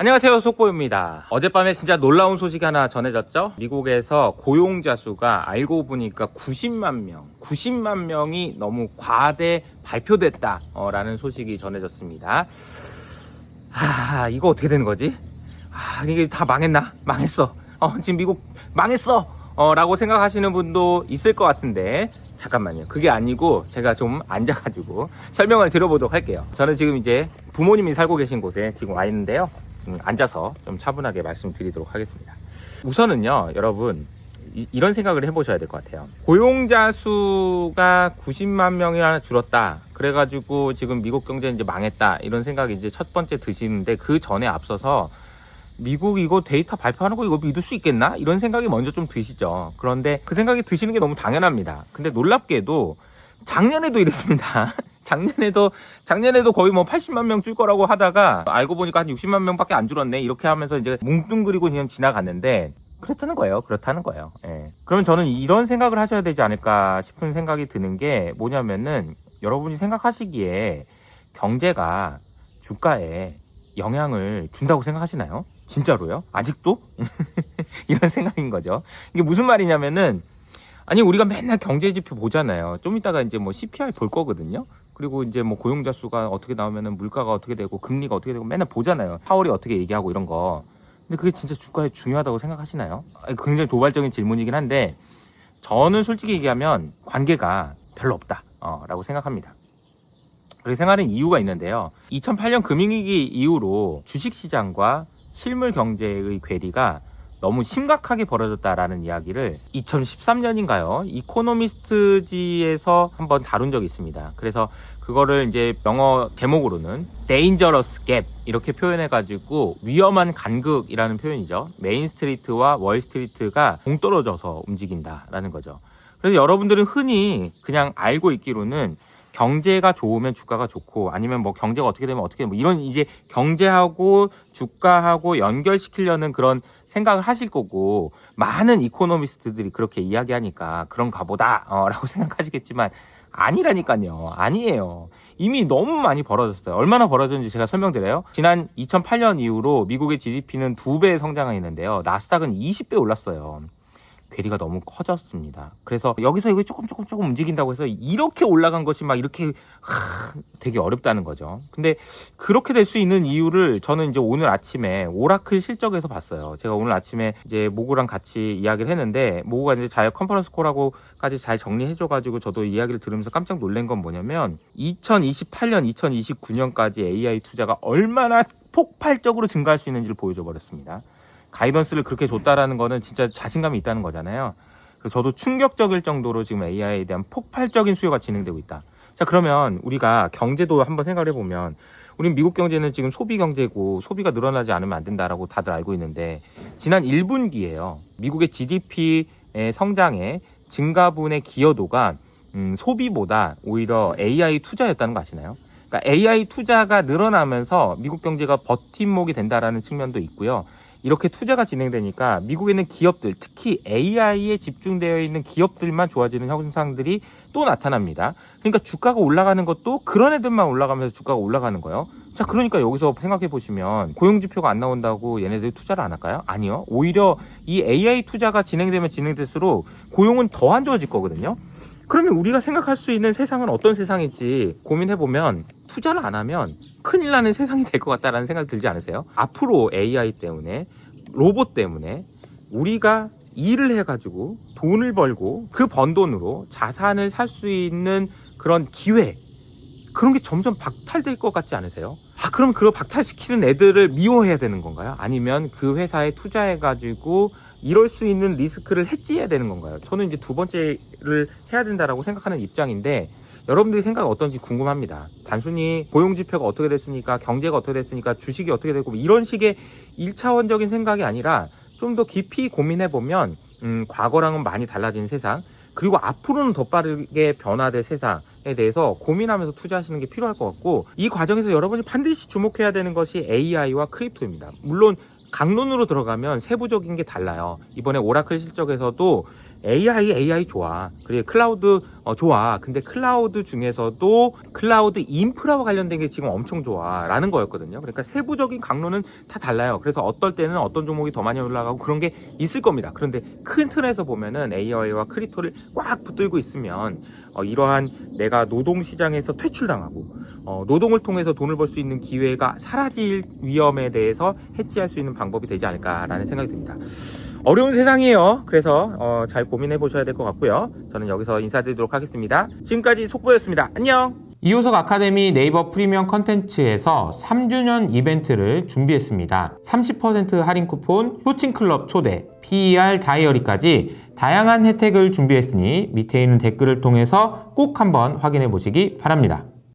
안녕하세요 속보입니다. 어젯밤에 진짜 놀라운 소식이 하나 전해졌죠? 미국에서 고용자 수가 알고 보니까 90만 명 90만 명이 너무 과대 발표됐다 어, 라는 소식이 전해졌습니다. 아 이거 어떻게 되는 거지? 아 이게 다 망했나? 망했어. 어 지금 미국 망했어! 어 라고 생각하시는 분도 있을 것 같은데. 잠깐만요. 그게 아니고 제가 좀 앉아가지고 설명을 드려보도록 할게요. 저는 지금 이제 부모님이 살고 계신 곳에 지금 와 있는데요. 음, 앉아서 좀 차분하게 말씀드리도록 하겠습니다. 우선은요, 여러분, 이, 런 생각을 해보셔야 될 것 같아요. 고용자 수가 90만 명이나 줄었다. 그래가지고 지금 미국 경제 이제 망했다. 이런 생각이 이제 첫 번째 드시는데 그 전에 앞서서 미국 이거 데이터 발표하는 거 이거 믿을 수 있겠나? 이런 생각이 먼저 좀 드시죠. 그런데 그 생각이 드시는 게 너무 당연합니다. 근데 놀랍게도 작년에도 이랬습니다. 작년에도 작년에도 거의 뭐 80만 명 줄 거라고 하다가 알고 보니까 한 60만 명밖에 안 줄었네 이렇게 하면서 이제 뭉뚱그리고 그냥 지나갔는데 그렇다는 거예요. 그렇다는 거예요. 예. 그러면 저는 이런 생각을 하셔야 되지 않을까 싶은 생각이 드는 게 뭐냐면은 여러분이 생각하시기에 경제가 주가에 영향을 준다고 생각하시나요? 진짜로요? 아직도? 이런 생각인 거죠. 이게 무슨 말이냐면은 아니 우리가 맨날 경제 지표 보잖아요. 좀 이따가 이제 뭐 CPI 볼 거거든요. 그리고 이제 뭐 고용자 수가 어떻게 나오면은 물가가 어떻게 되고 금리가 어떻게 되고 맨날 보잖아요. 파월이 어떻게 얘기하고 이런 거. 근데 그게 진짜 주가에 중요하다고 생각하시나요? 굉장히 도발적인 질문이긴 한데 저는 솔직히 얘기하면 관계가 별로 없다. 어, 라고 생각합니다. 그렇게 생각하는 이유가 있는데요. 2008년 금융위기 이후로 주식시장과 실물 경제의 괴리가 너무 심각하게 벌어졌다라는 이야기를 2013년인가요? 이코노미스트지에서 한번 다룬 적이 있습니다. 그래서 그거를 이제 영어 제목으로는 dangerous gap 이렇게 표현해 가지고 위험한 간극이라는 표현이죠. 메인 스트리트와 월 스트리트가 동떨어져서 움직인다라는 거죠. 그래서 여러분들은 흔히 그냥 알고 있기로는 경제가 좋으면 주가가 좋고 아니면 뭐 경제가 어떻게 되면 어떻게 뭐 이런 이제 경제하고 주가하고 연결시키려는 그런 생각을 하실 거고 많은 이코노미스트들이 그렇게 이야기하니까 그런가 보다 어, 라고 생각하시겠지만 아니라니까요. 아니에요. 이미 너무 많이 벌어졌어요. 얼마나 벌어졌는지 제가 설명드려요. 지난 2008년 이후로 미국의 GDP는 두배 성장했는데요. 나스닥은 20배 올랐어요 괴리가 너무 커졌습니다. 그래서 여기서 여기 조금 조금 조금 움직인다고 해서 이렇게 올라간 것이 막 이렇게 하, 되게 어렵다는 거죠. 근데 그렇게 될 수 있는 이유를 저는 이제 오늘 아침에 오라클 실적에서 봤어요. 제가 오늘 아침에 이제 모구랑 같이 이야기를 했는데 모구가 이제 잘 컨퍼런스 콜하고까지 잘 정리해줘가지고 저도 이야기를 들으면서 깜짝 놀란 건 뭐냐면 2028년, 2029년까지 AI 투자가 얼마나 폭발적으로 증가할 수 있는지를 보여줘 버렸습니다. 가이던스를 그렇게 줬다라는 거는 진짜 자신감이 있다는 거잖아요. 그래서 저도 충격적일 정도로 지금 AI에 대한 폭발적인 수요가 진행되고 있다. 자, 그러면 우리가 경제도 한번 생각을 해보면, 우린 미국 경제는 지금 소비 경제고 소비가 늘어나지 않으면 안 된다라고 다들 알고 있는데, 지난 1분기에요. 미국의 GDP의 성장에 증가분의 기여도가 음, 소비보다 오히려 AI 투자였다는 거 아시나요? 그러니까 AI 투자가 늘어나면서 미국 경제가 버팀목이 된다라는 측면도 있고요. 이렇게 투자가 진행되니까 미국에 있는 기업들, 특히 AI에 집중되어 있는 기업들만 좋아지는 현상들이 또 나타납니다. 그러니까 주가가 올라가는 것도 그런 애들만 올라가면서 주가가 올라가는 거예요. 자, 그러니까 여기서 생각해 보시면 고용지표가 안 나온다고 얘네들이 투자를 안 할까요? 아니요. 오히려 이 AI 투자가 진행되면 진행될수록 고용은 더 안 좋아질 거거든요. 그러면 우리가 생각할 수 있는 세상은 어떤 세상일지 고민해 보면 투자를 안 하면 큰일 나는 세상이 될 것 같다라는 생각이 들지 않으세요? 앞으로 AI 때문에 로봇 때문에 우리가 일을 해가지고 돈을 벌고 그 번 돈으로 자산을 살 수 있는 그런 기회 그런 게 점점 박탈될 것 같지 않으세요? 아 그럼 그거 박탈시키는 애들을 미워해야 되는 건가요? 아니면 그 회사에 투자해가지고 이럴 수 있는 리스크를 해지해야 되는 건가요? 저는 이제 두 번째를 해야 된다라고 생각하는 입장인데 여러분들의 생각이 어떤지 궁금합니다. 단순히 고용지표가 어떻게 됐으니까 경제가 어떻게 됐으니까 주식이 어떻게 되고 뭐 이런 식의 1차원적인 생각이 아니라 좀 더 깊이 고민해 보면 음, 과거랑은 많이 달라진 세상 그리고 앞으로는 더 빠르게 변화될 세상에 대해서 고민하면서 투자하시는 게 필요할 것 같고 이 과정에서 여러분이 반드시 주목해야 되는 것이 AI와 크립토입니다. 물론 강론으로 들어가면 세부적인 게 달라요. 이번에 오라클 실적에서도 AI AI 좋아. 그래 클라우드 어, 좋아. 근데 클라우드 중에서도 클라우드 인프라와 관련된 게 지금 엄청 좋아 라는 거였거든요. 그러니까 세부적인 강론은 다 달라요. 그래서 어떨 때는 어떤 종목이 더 많이 올라가고 그런 게 있을 겁니다. 그런데 큰 틀에서 보면은 AI와 크립토를 꽉 붙들고 있으면 어, 이러한 내가 노동 시장에서 퇴출당하고 어, 노동을 통해서 돈을 벌 수 있는 기회가 사라질 위험에 대해서 해지할 수 있는 방법이 되지 않을까라는 생각이 듭니다. 어려운 세상이에요. 그래서 어, 잘 고민해 보셔야 될 것 같고요. 저는 여기서 인사드리도록 하겠습니다. 지금까지 속보였습니다. 안녕. 이호석 아카데미 네이버 프리미엄 컨텐츠에서 3주년 이벤트를 준비했습니다. 30% 할인 쿠폰, 효친클럽 초대, PER 다이어리까지 다양한 혜택을 준비했으니 밑에 있는 댓글을 통해서 꼭 한번 확인해 보시기 바랍니다.